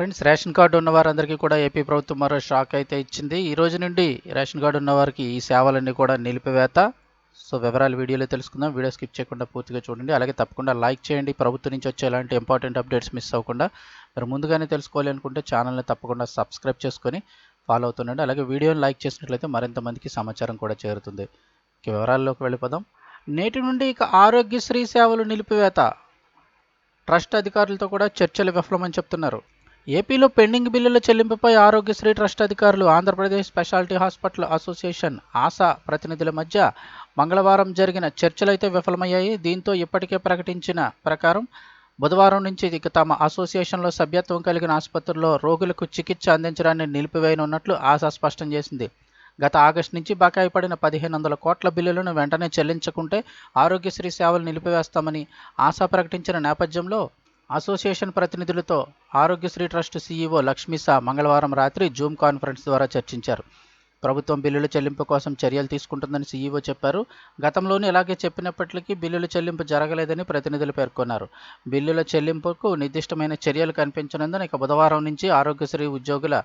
Friends ration card ఉన్న వారందరికీ కూడా ఏపీ ప్రభుత్వం మరో షాక్ అయితే ఇచ్చింది. ఈ రోజు నుండి రేషన్ కార్డు ఉన్న వారికి ఈ సేవలన్నీ కూడా నిలిపివేత. సో వివరాలు వీడియోలో తెలుసుకుందాం. వీడియో స్కిప్ చేయకుండా పూర్తిగా చూడండి. అలాగే తప్పకుండా లైక్ చేయండి. ప్రభుత్వం నుంచి వచ్చే ఎలాంటి ఇంపార్టెంట్ అప్డేట్స్ మిస్ అవ్వకుండా. మరి ముందుగానే తెలుసుకోవాలి అనుకుంటే ఛానల్ని తప్పకుండా సబ్స్క్రైబ్ చేసుకొని ఫాలో అవుతుండండి. అలాగే వీడియోని లైక్ చేసినట్లయితే మరింత మందికి సమాచారం కూడా చేరుతుంది. ఇక వివరాల్లోకి వెళ్ళిపోదాం. నేటి నుండి ఇక ఆరోగ్యశ్రీ సేవలు నిలిపివేత. ట్రస్ట్ అధికారులతో కూడా చర్చలు విఫలమని చెప్తున్నారు. ఏపీలో పెండింగ్ బిల్లుల చెల్లింపుపై ఆరోగ్యశ్రీ ట్రస్ట్ అధికారులు Andhra Pradesh speciality hospital association ASHA ప్రతినిధుల మధ్య మంగళవారం జరిగిన చర్చలైతే విఫలమయ్యాయి. దీంతో ఇప్పటికే ప్రకటించిన ప్రకారం బుధవారం నుంచి ఇక తమ అసోసియేషన్లో సభ్యత్వం కలిగిన ఆసుపత్రుల్లో రోగులకు చికిత్స అందించడాన్ని నిలిపివేయనున్నట్లు ఆశా స్పష్టం చేసింది. గత ఆగస్టు నుంచి బకాయి పడిన పదిహేను వందల కోట్ల బిల్లులను వెంటనే చెల్లించకుంటే ఆరోగ్యశ్రీ సేవలు నిలిపివేస్తామని ఆశా ప్రకటించిన నేపథ్యంలో అసోసియేషన్ ప్రతినిధులతో ఆరోగ్యశ్రీ ట్రస్ట్ సీఈఓ లక్ష్మీసా మంగళవారం రాత్రి జూమ్ కాన్ఫరెన్స్ ద్వారా చర్చించారు. ప్రభుత్వం బిల్లుల చెల్లింపు కోసం చర్యలు తీసుకుంటుందని సీఈఓ చెప్పారు. గతంలోనూ ఇలాగే చెప్పినప్పటికీ బిల్లుల చెల్లింపు జరగలేదని ప్రతినిధులు పేర్కొన్నారు. బిల్లుల చెల్లింపుకు నిర్దిష్టమైన చర్యలు కనిపించనందున ఇక బుధవారం నుంచి ఆరోగ్యశ్రీ ఉద్యోగుల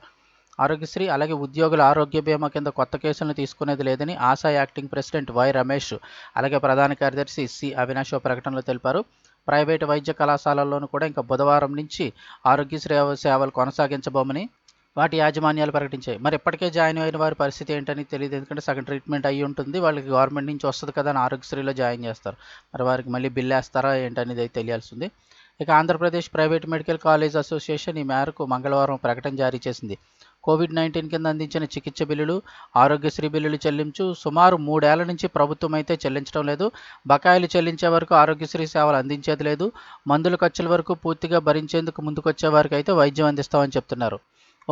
ఆరోగ్యశ్రీ అలాగే ఉద్యోగుల ఆరోగ్య బీమా కింద కొత్త కేసులను తీసుకునేది లేదని ASHA acting president Y Ramesh అలాగే ప్రధాన కార్యదర్శి సి అవినాష్ ఓ ప్రకటనలో తెలిపారు. ప్రైవేటు వైద్య కళాశాలల్లోనూ కూడా ఇంకా బుధవారం నుంచి ఆరోగ్యశ్రీ సేవలు కొనసాగించబోమని వాటి యాజమాన్యాలు ప్రకటించాయి. మరి ఇప్పటికే జాయిన్ అయిన వారి పరిస్థితి ఏంటని తెలియదు. ఎందుకంటే సగం ట్రీట్మెంట్ అయ్యి ఉంటుంది. వాళ్ళకి గవర్నమెంట్ నుంచి వస్తుంది కదా అని ఆరోగ్యశ్రీలో జాయిన్ చేస్తారు. మరి వారికి మళ్ళీ బిల్ వేస్తారా ఏంటనేది అయితే తెలియాల్సి ఉంది. ఇక Andhra Pradesh private medical college association ఈ మేరకు మంగళవారం ప్రకటన జారీ చేసింది. కోవిడ్ నైన్టీన్ కింద అందించిన చికిత్స బిల్లులు ఆరోగ్యశ్రీ బిల్లులు చెల్లించు సుమారు మూడేళ్ళ నుంచి ప్రభుత్వం అయితే చెల్లించడం లేదు. బకాయిలు చెల్లించే వరకు ఆరోగ్యశ్రీ సేవలు అందించేది లేదు. మందుల ఖర్చుల వరకు పూర్తిగా భరించేందుకు ముందుకొచ్చే వారికి అయితే వైద్యం అందిస్తామని చెప్తున్నారు.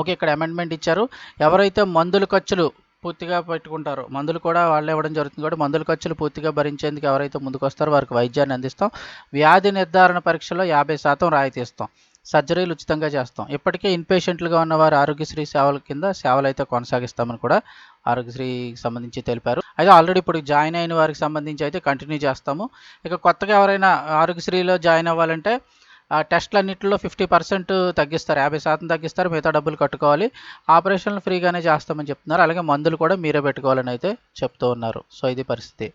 ఓకే ఇక్కడ అమెండ్మెంట్ ఇచ్చారు. ఎవరైతే మందుల ఖర్చులు పూర్తిగా పెట్టుకుంటారో మందులు కూడా వాళ్ళు ఇవ్వడం జరుగుతుంది కాబట్టి మందుల ఖర్చులు పూర్తిగా భరించేందుకు ఎవరైతే ముందుకు వస్తారో వారికి వైద్యాన్ని అందిస్తాం. వ్యాధి నిర్ధారణ పరీక్షలో యాభై శాతం రాయితీ ఇస్తాం. సర్జరీలు ఉచితంగా చేస్తాం. ఇప్పటికే ఇన్పేషెంట్లుగా ఉన్న వారు ఆరోగ్యశ్రీ సేవల కింద సేవలు అయితే కొనసాగిస్తామని కూడా ఆరోగ్యశ్రీకి సంబంధించి తెలిపారు. అయితే ఆల్రెడీ ఇప్పుడు జాయిన్ అయిన వారికి సంబంధించి అయితే కంటిన్యూ చేస్తాము. ఇక కొత్తగా ఎవరైనా ఆరోగ్యశ్రీలో జాయిన్ అవ్వాలంటే ఆ టెస్ట్లన్నింటిలో ఫిఫ్టీ పర్సెంట్ తగ్గిస్తారు. యాభై శాతం తగ్గిస్తారు. మిగతా డబ్బులు కట్టుకోవాలి. ఆపరేషన్లు ఫ్రీగానే చేస్తామని చెప్తున్నారు. అలాగే మందులు కూడా మీరే పెట్టుకోవాలని అయితే చెప్తూ ఉన్నారు. సో ఇది పరిస్థితి.